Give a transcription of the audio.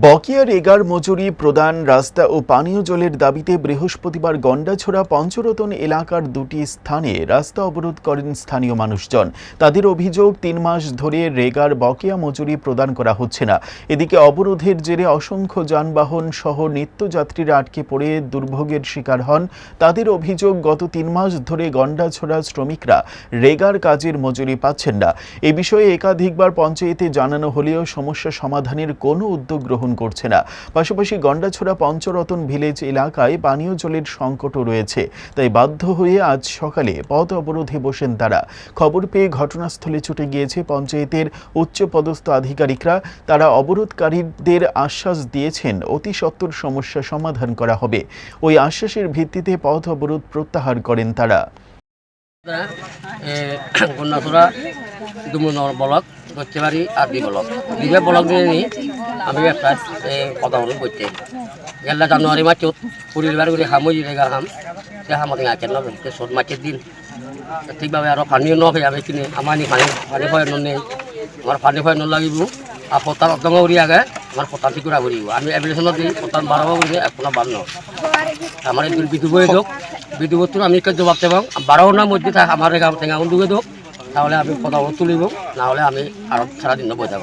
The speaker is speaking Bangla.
বকেয়া রেগার মজুরি প্রদান রাস্তা ও পানীয় জলের দাবিতে বৃহস্পতিবার গন্ডাছড়া পঞ্চরতন এলাকার দুটি স্থানে রাস্তা অবরোধ করেন স্থানীয় মানুষজন। তাদের অভিযোগ, তিন মাস ধরে রেগার বকেয়া মজুরি প্রদান করা হচ্ছে না। এদিকে অবরোধের জেরে অসংখ্য যানবাহন সহ নিত্যযাত্রীরা আটকে পড়ে, দুর্ভোগের শিকার হন। তাদের অভিযোগ, গত তিন মাস ধরে গন্ডাছড়া শ্রমিকরা রেগার কাজের মজুরি পাচ্ছেন না। এ বিষয়ে একাধিকবার পঞ্চায়েতে জানানো হলেও সমস্যা সমাধানের কোনো উদ্যোগ গ্রহণ করছে না। পাশাপাশি গন্ডাছড়া পঞ্চরতন ভিলেজ এলাকায় পানীয় জলের সংকটও রয়েছে। তাই বাধ্য হয়ে আজ সকালে পথ অবরোধে বসেন তারা। খবর পেয়ে ঘটনাস্থলে ছুটে গিয়েছে পঞ্চায়েতের উচ্চপদস্থ আধিকারিকরা। তারা অবরোধকারীদের আশ্বাস দিয়েছেন, অতি সত্বর সমস্যা সমাধান করা হবে। ওই আশ্বাসের ভিত্তিতে পথ অবরোধ প্রত্যাহার করেন তারা। কন্যাচূড়া দুমুনর ব্লক দক্ষিণবাড়ি আরবি ব্লক। দুইটা ব্লক দিয়ে নি আমি একটা কথা বলুন বইতে গেলা জানুয়ারি মাসত পরিবার করে হামই রেগার হাম। সে হামতে আঁকেন নবে সত মাসের দিন। ঠিকভাবে আৰু পানীও নহে আমি কিনে আমাৰ নি পানী পানী খুৱাই নেই। আমাৰ পানী খুৱাই নলাগিব আৰু পতান অদঙ্গ কৰি আগে আমাৰ পতান ঠিক কৰা কৰিব আমি এপ্লিকেশ্যনত দি পতান বাৰব কৰি আপোনাৰ বাৰ ন। আমার এই বিদ্যুৎ যোগ। বিদ্যুৎ আমি একটু জবাব দেব। বারো ঘণ্টার মধ্যে থাক, আমার টেঙা দোক তাহলে আমি কথা তুলিব। না হলে আমি আরও সারাদিন বই যাব।